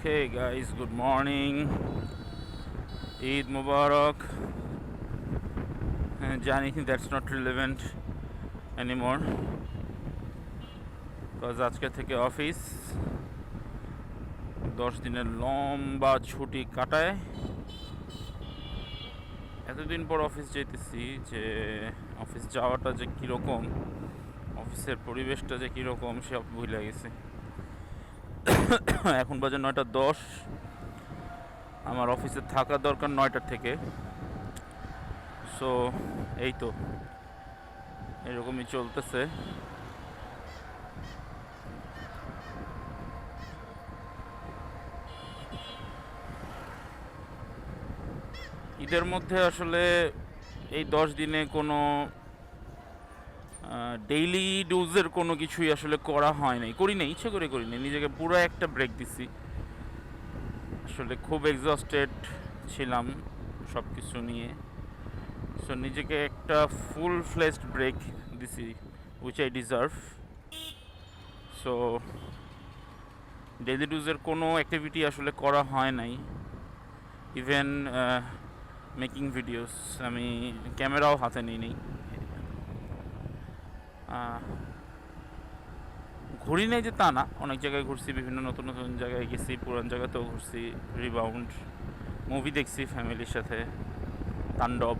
Okay, guys, good morning. Eid Mubarak. জানি that's not relevant anymore. Because আজকে থেকে office দশ দিনের লম্বা ছুটি কাটায় এতদিন পর অফিস যেতেছি যে অফিস যাওয়াটা যে কীরকম অফিসের পরিবেশটা যে কীরকম সব ভুলে গেছে এখন বাজে নয়টা দশ। আমার অফিসে থাকা দরকার নয়টার থেকে। সো এই তো। এরকমই চলতেছে। ঈদের মধ্যে আসলে এই দশ দিনে কোনো ডেইলি ডোজের কোনো কিছুই আসলে করা হয় নাই। করি নাই ইচ্ছে করে করি নাই নিজেকে পুরো একটা ব্রেক দিছি। আসলে খুব এক্সস্টেড ছিলাম সব কিছু নিয়ে। সো নিজেকে একটা ফুল ফ্লেসড ব্রেক দিছি which I deserve so daily ডোজের কোনো অ্যাক্টিভিটি আসলে করা হয় নাই। ইভেন মেকিং ভিডিওস আমি ক্যামেরাও হাতে নিই নেই। ঘুরি নাই যে তা না। অনেক জায়গায় ঘুরছি, বিভিন্ন নতুন নতুন জায়গায় গেছি, পুরান জায়গাতেও ঘুরছি রিবাউন্ড মুভি দেখছি ফ্যামিলির সাথে Tandav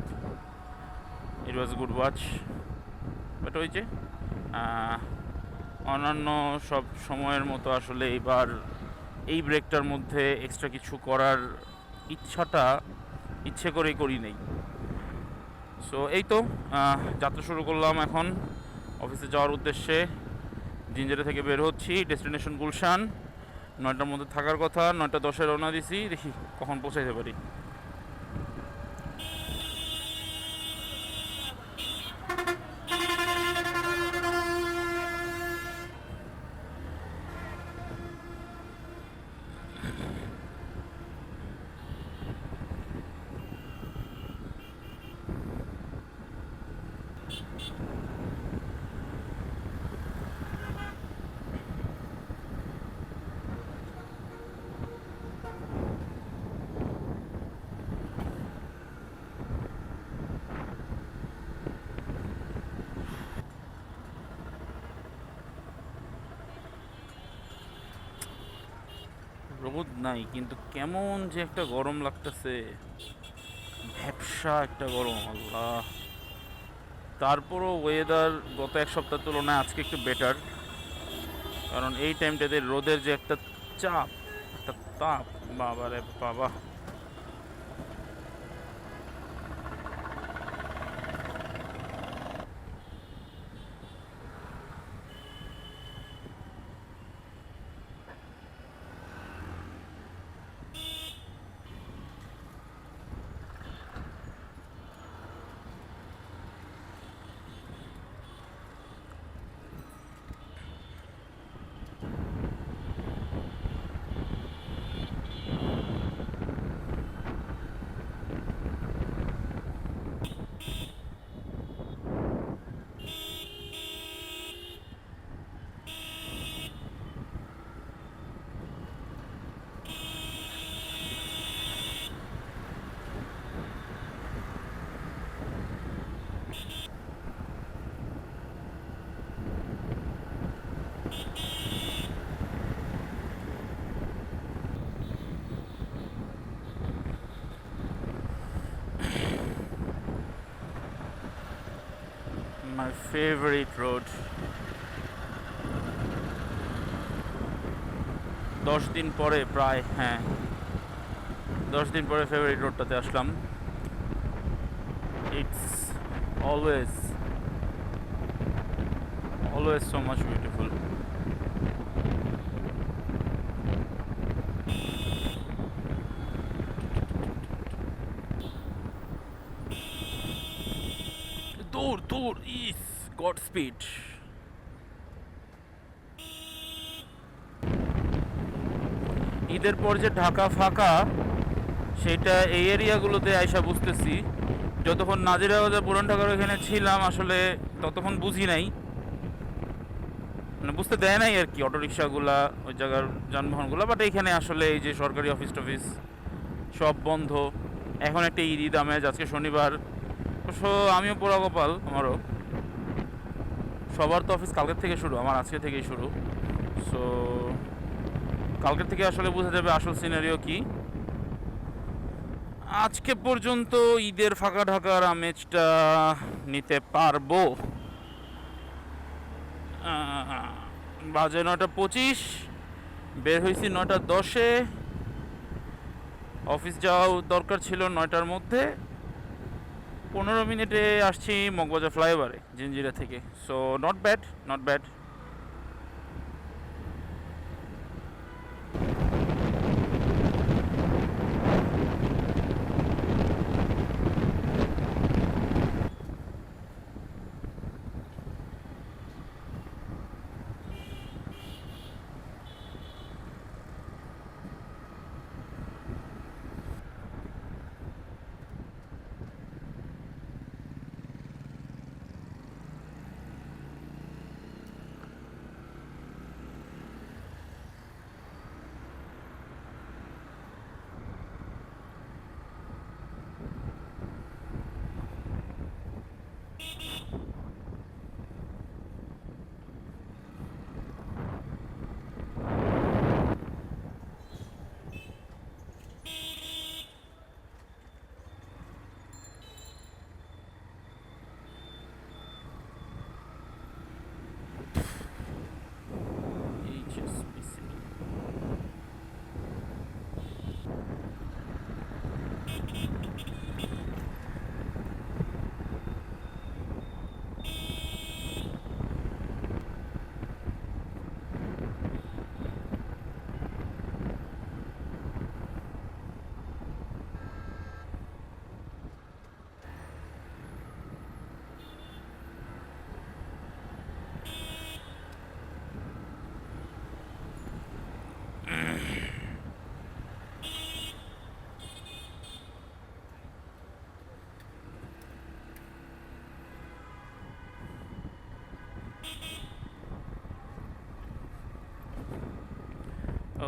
it was good watch but ওই যে অন্যান্য সব সময়ের মতো আসলে এবার এই ব্রেকটার মধ্যে এক্সট্রা কিছু করার ইচ্ছাটা ইচ্ছে করেই করি নেই। সো এই তো যাত্রা শুরু করলাম এখন। অফিসে যাওয়ার উদ্দেশ্যে জিঞ্জারে থেকে বের হচ্ছি। ডেস্টিনেশন গুলশান। নয়টার মধ্যে থাকার কথা, নয়টা দশে রওনা দিছি। দেখি কখন পৌঁছাইতে পারি। রোদ নাই, কিন্তু কেমন যে একটা গরম লাগতেছে। ভ্যাবসা একটা গরম, আল্লাহ। তারপরও ওয়েদার গত এক সপ্তাহের তুলনায় আজকে একটু বেটার কারণ এই টাইমটাতে রোদের যে একটা চাপ, একটা তাপ বাবা রে বাবা। My favorite road. দশ দিন পরে প্রায় হ্যাঁ। দশ দিন পরে ফেভারিট রোডটাতে আসলাম। It's always always so much beautiful দৌড় দৌড় ইস, গড স্পিড। ঈদের পর যে ঢাকা ফাঁকা, সেটা এই এরিয়াগুলোতে আইসা বুঝতেছি। যতক্ষণ নাজিরা বাজার পুরান ঢাকার ওখানে ছিলাম, আসলে ততক্ষণ বুঝি নাই। মানে বুঝতে দেয় নাই আর কি, অটোরিকশাগুলা, ওই জায়গার যানবাহনগুলো। বাট এইখানে আসলে এই যে সরকারি অফিস টফিস সব বন্ধ। এখন একটা ঈদ আমেজ। আজকে শনিবার আমিও পোড়া কপাল আমারও। সবার তো অফিস কালকের থেকে শুরু, আমার আজকে থেকেই শুরু। সো কালকের থেকে আসলে বোঝা যাবে আসল সিনারিও কি। আজকে পর্যন্ত ঈদের ফাঁকা ঢাকার আমেজটা নিতে পারব। বাজে নটা পঁচিশ, বের হয়েছি নটা দশে। অফিস যাওয়াও দরকার ছিল নয়টার মধ্যে। পনেরো মিনিটে আসছি মগবাজার ফ্লাইওভারে জিঞ্জিরা থেকে। So not bad not bad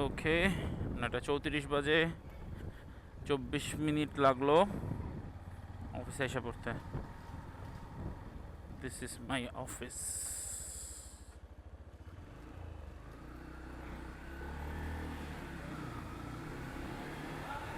okay নটা চৌত্রিশ বাজে চব্বিশ মিনিট লাগল অফিসে এসে পড়তে। This is my office